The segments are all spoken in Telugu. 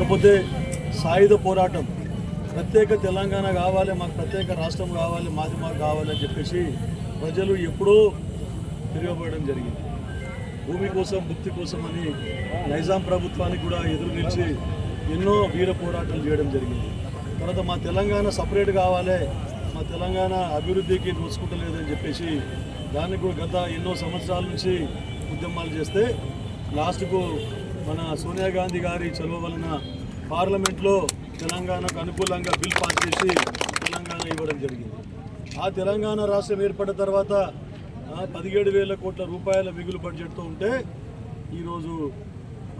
కాకపోతే సాయుధ పోరాటం. ప్రత్యేక తెలంగాణ కావాలి మాకు ప్రత్యేక రాష్ట్రం కావాలి మాది మాకు కావాలి అని చెప్పేసి ప్రజలు ఎప్పుడూ తిరగబడడం జరిగింది. భూమి కోసం భుక్తి కోసం అని నైజాం ప్రభుత్వానికి కూడా ఎదురు నిలిచి ఎన్నో వీర పోరాటాలు చేయడం జరిగింది. తర్వాత మా తెలంగాణ సపరేట్ కావాలి మా తెలంగాణ అభివృద్ధికి నోచుకుంటలేదని చెప్పేసి దానికి కూడా గత ఎన్నో సంవత్సరాల నుంచి ఉద్యమాలు చేస్తే లాస్ట్కు మన సోనియా గాంధీ గారి చొరవ వలన పార్లమెంట్లో తెలంగాణకు అనుకూలంగా బిల్ పాస్ చేసి తెలంగాణ ఇవ్వడం జరిగింది. ఆ తెలంగాణ రాష్ట్రం ఏర్పడిన తర్వాత పదిహేడు వేల కోట్ల రూపాయల మిగులు బడ్జెట్తో ఉంటే ఈరోజు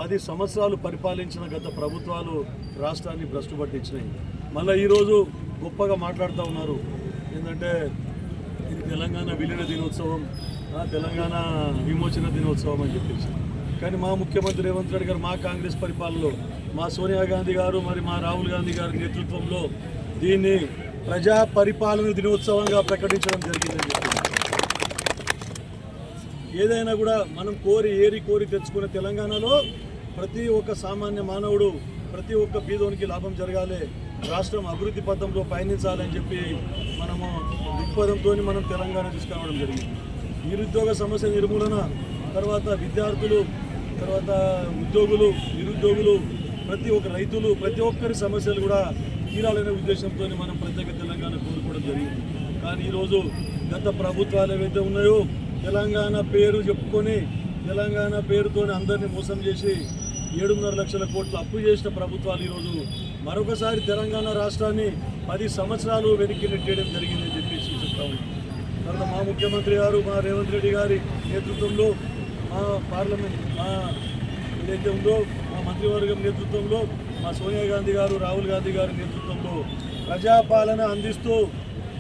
పది సంవత్సరాలు పరిపాలించిన గత ప్రభుత్వాలు రాష్ట్రాన్ని భ్రష్టు పట్టించినాయి. మళ్ళీ ఈరోజు గొప్పగా మాట్లాడుతూ ఉన్నారు. ఏంటంటే ఇది తెలంగాణ విలీన దినోత్సవం తెలంగాణ విమోచన దినోత్సవం అని చెప్పేసి. కానీ మా ముఖ్యమంత్రి రేవంత్ రెడ్డి గారు మా కాంగ్రెస్ పరిపాలనలో మా సోనియా గాంధీ గారు మరి మా రాహుల్ గాంధీ గారి నేతృత్వంలో దీన్ని ప్రజా పరిపాలన దినోత్సవంగా ప్రకటించడం జరిగిందని ఏదైనా కూడా మనం కోరి ఏరి కోరి తెచ్చుకున్న తెలంగాణలో ప్రతి ఒక్క సామాన్య మానవుడు ప్రతి ఒక్క బీదోనికి లాభం జరగాలి రాష్ట్రం అభివృద్ధి పథంలో పయనించాలని చెప్పి మనము దృక్పథంతో మనం తెలంగాణ తీసుకురావడం జరిగింది. నిరుద్యోగ సమస్య నిర్మూలన తర్వాత విద్యార్థులు తర్వాత ఉద్యోగులు నిరుద్యోగులు ప్రతి ఒక్క రైతులు ప్రతి ఒక్కరి సమస్యలు కూడా తీరాలనే ఉద్దేశంతో మనం ప్రత్యేక తెలంగాణ కోరుకోవడం జరిగింది. కానీ ఈరోజు గత ప్రభుత్వాలు ఏవైతే ఉన్నాయో తెలంగాణ పేరు చెప్పుకొని తెలంగాణ పేరుతో అందరినీ మోసం చేసి ఏడున్నర లక్షల కోట్లు అప్పు చేసిన ప్రభుత్వాలు ఈరోజు మరొకసారి తెలంగాణ రాష్ట్రాన్ని పది సంవత్సరాలు వెనక్కి నెట్టేయడం జరిగిందని చెప్పేసి చెప్తా ఉన్నాం. తర్వాత మా ముఖ్యమంత్రి గారు మా రేవంత్ రెడ్డి గారి నేతృత్వంలో మా పార్లమెంట్ మా ఏదైతే ఉందో మా మంత్రివర్గం నేతృత్వంలో మా సోనియా గాంధీ గారు రాహుల్ గాంధీ గారి నేతృత్వంలో ప్రజాపాలన అందిస్తూ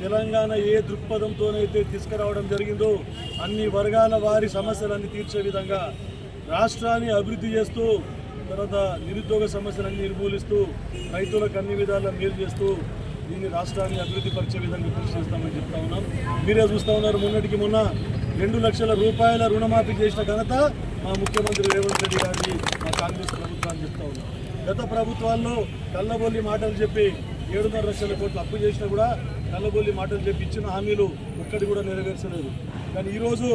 తెలంగాణ ఏ దృక్పథంతోనైతే తీసుకురావడం జరిగిందో అన్ని వర్గాల వారి సమస్యలన్నీ తీర్చే విధంగా రాష్ట్రాన్ని అభివృద్ధి చేస్తూ తర్వాత నిరుద్యోగ సమస్యలన్నీ నిర్మూలిస్తూ రైతులకు అన్ని విధాలా మేలు చేస్తూ దీన్ని రాష్ట్రాన్ని అభివృద్ధి పరిచే విధంగా కృషి చేస్తామని చెప్తా ఉన్నాం. మీరే చూస్తూ ఉన్నారు మొన్నటికి మొన్న రెండు లక్షల రూపాయల రుణమాఫీ చేసిన ఘనత మా ముఖ్యమంత్రి రేవంత్ రెడ్డి గారిని మా కాంగ్రెస్ ప్రభుత్వాన్ని చెప్తా ఉన్నాం. గత ప్రభుత్వాల్లో కళ్ళబొల్లి మాటలు చెప్పి ఏడున్నర లక్షల కోట్లు అప్పు చేసినా కూడా కళ్ళబొల్లి మాటలు చెప్పి ఇచ్చిన హామీలు ఒక్కటి కూడా నెరవేర్చలేదు. కానీ ఈరోజు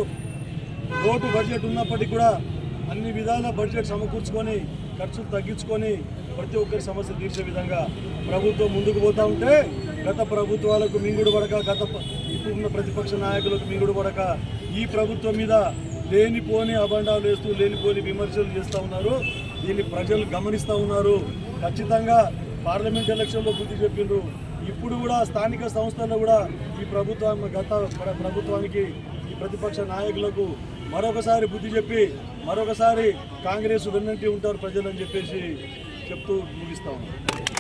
లోటు బడ్జెట్ ఉన్నప్పటికీ కూడా అన్ని విధాల బడ్జెట్ సమకూర్చుకొని ఖర్చులు తగ్గించుకొని ప్రతి ఒక్కరి సమస్య తీర్చే విధంగా ప్రభుత్వం ముందుకు పోతూ ఉంటే గత ప్రభుత్వాలకు మింగుడు పడక గత ప- ప్రతిపక్ష నాయకులకు మింగుడు ఈ ప్రభుత్వం మీద లేనిపోని అబండాలు వేస్తూ లేనిపోని విమర్శలు చేస్తూ ఉన్నారు. దీన్ని ప్రజలు గమనిస్తూ ఉన్నారు. ఖచ్చితంగా పార్లమెంట్ ఎలక్షన్లో బుద్ధి చెప్పిండ్రు. ఇప్పుడు కూడా స్థానిక సంస్థల్లో కూడా ఈ ప్రభుత్వం గత ప్రభుత్వానికి ఈ ప్రతిపక్ష నాయకులకు మరొకసారి బుద్ధి చెప్పి మరొకసారి కాంగ్రెస్ వెన్నంటి ఉంటారు ప్రజలని చెప్పేసి చెప్తూ ముగిస్తా ఉన్నారు